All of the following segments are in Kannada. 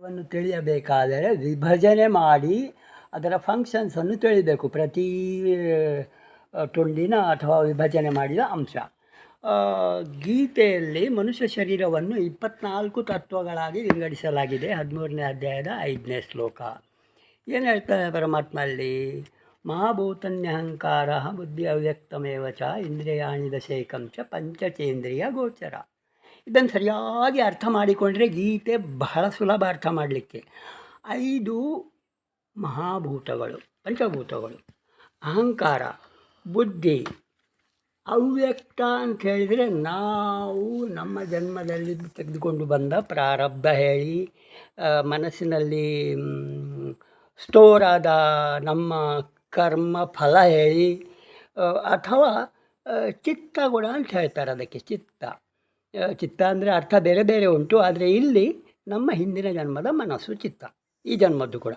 ವನ್ನು ತಿಳಿಯಬೇಕಾದರೆ ವಿಭಜನೆ ಮಾಡಿ ಅದರ ಫಂಕ್ಷನ್ಸನ್ನು ತಿಳಿಬೇಕು. ಪ್ರತಿ ತುಂಡಿನ ಅಥವಾ ವಿಭಜನೆ ಮಾಡಿದ ಅಂಶ. ಗೀತೆಯಲ್ಲಿ ಮನುಷ್ಯ ಶರೀರವನ್ನು ಇಪ್ಪತ್ನಾಲ್ಕು ತತ್ವಗಳಾಗಿ ವಿಂಗಡಿಸಲಾಗಿದೆ. ಹದಿಮೂರನೇ ಅಧ್ಯಾಯದ ಐದನೇ ಶ್ಲೋಕ. ಏನು ಹೇಳ್ತಾರೆ ಪರಮಾತ್ಮ ಅಲ್ಲಿ ಮಹಾಭೂತನ್ಯಹಂಕಾರ ಬುದ್ಧಿ ಅವ್ಯಕ್ತಮೇವ ಚ ಇಂದ್ರಿಯಾಣಿ ದಶೇಕಂ ಚ ಪಂಚಚೇಂದ್ರಿಯ ಗೋಚರ. ಇದನ್ನು ಸರಿಯಾಗಿ ಅರ್ಥ ಮಾಡಿಕೊಂಡ್ರೆ ಗೀತೆ ಬಹಳ ಸುಲಭ ಅರ್ಥ ಮಾಡಲಿಕ್ಕೆ. ಐದು ಮಹಾಭೂತಗಳು, ಪಂಚಭೂತಗಳು. ಅಹಂಕಾರ, ಬುದ್ಧಿ, ಅವ್ಯಕ್ತ ಅಂತ ಹೇಳಿದರೆ ನಾವು ನಮ್ಮ ಜನ್ಮದಲ್ಲಿ ತೆಗೆದುಕೊಂಡು ಬಂದ ಪ್ರಾರಬ್ಧ ಹೇಳಿ ಮನಸ್ಸಿನಲ್ಲಿ ಸ್ಟೋರ್ ಆದ ನಮ್ಮ ಕರ್ಮ ಫಲ ಹೇಳಿ ಅಥವಾ ಚಿತ್ತ ಗುಣ ಅಂತ ಹೇಳ್ತಾರೆ ಅದಕ್ಕೆ ಚಿತ್ತ. ಚಿತ್ತ ಅಂದರೆ ಅರ್ಥ ಬೇರೆ ಬೇರೆ ಉಂಟು. ಆದರೆ ಇಲ್ಲಿ ನಮ್ಮ ಹಿಂದಿನ ಜನ್ಮದ ಮನಸ್ಸು ಚಿತ್ತ. ಈ ಜನ್ಮದ್ದು ಕೂಡ.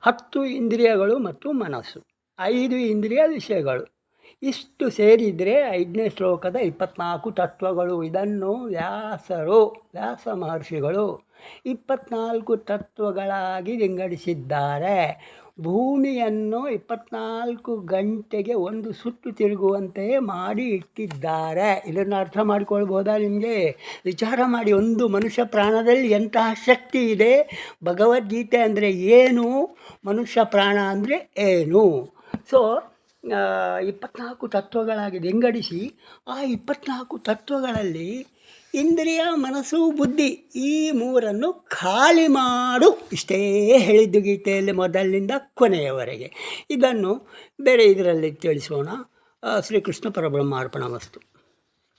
ಹತ್ತು ಇಂದ್ರಿಯಗಳು ಮತ್ತು ಮನಸ್ಸು. ಐದು ಇಂದ್ರಿಯ ವಿಷಯಗಳು. ಇಷ್ಟು ಸೇರಿದರೆ ಐದನೇ ಶ್ಲೋಕದ ಇಪ್ಪತ್ನಾಲ್ಕು ತತ್ವಗಳು. ಇದನ್ನು ವ್ಯಾಸರು, ವ್ಯಾಸ ಮಹರ್ಷಿಗಳು ಇಪ್ಪತ್ನಾಲ್ಕು ತತ್ವಗಳಾಗಿ ವಿಂಗಡಿಸಿದ್ದಾರೆ. ಭೂಮಿಯನ್ನು ಇಪ್ಪತ್ನಾಲ್ಕು ಗಂಟೆಗೆ ಒಂದು ಸುತ್ತು ತಿರುಗುವಂತೆಯೇ ಮಾಡಿ ಇಟ್ಟಿದ್ದಾರೆ. ಇದನ್ನು ಅರ್ಥ ಮಾಡಿಕೊಳ್ಬೋದಾ ನಿಮಗೆ? ವಿಚಾರ ಮಾಡಿ, ಒಂದು ಮನುಷ್ಯ ಪ್ರಾಣದಲ್ಲಿ ಎಂತಹ ಶಕ್ತಿ ಇದೆ? ಭಗವದ್ಗೀತೆ ಅಂದರೆ ಏನು? ಮನುಷ್ಯ ಪ್ರಾಣ ಅಂದರೆ ಏನು? ಸೊ ಇಪ್ಪತ್ನಾಲ್ಕು ತತ್ವಗಳಾಗಿ ವಿಂಗಡಿಸಿ, ಆ ಇಪ್ಪತ್ನಾಲ್ಕು ತತ್ವಗಳಲ್ಲಿ ಇಂದ್ರಿಯ, ಮನಸ್ಸು, ಬುದ್ಧಿ ಈ ಮೂರನ್ನು ಖಾಲಿ ಮಾಡು. ಇಷ್ಟೇ ಹೇಳಿದ್ದು ಗೀತೆಯಲ್ಲಿ ಮೊದಲಿನಿಂದ ಕೊನೆಯವರೆಗೆ. ಇದನ್ನು ಬೇರೆ ಇದರಲ್ಲಿ ತಿಳಿಸೋಣ. ಶ್ರೀಕೃಷ್ಣ ಪರಬ್ರಹ್ಮಾರ್ಪಣ ವಸ್ತು.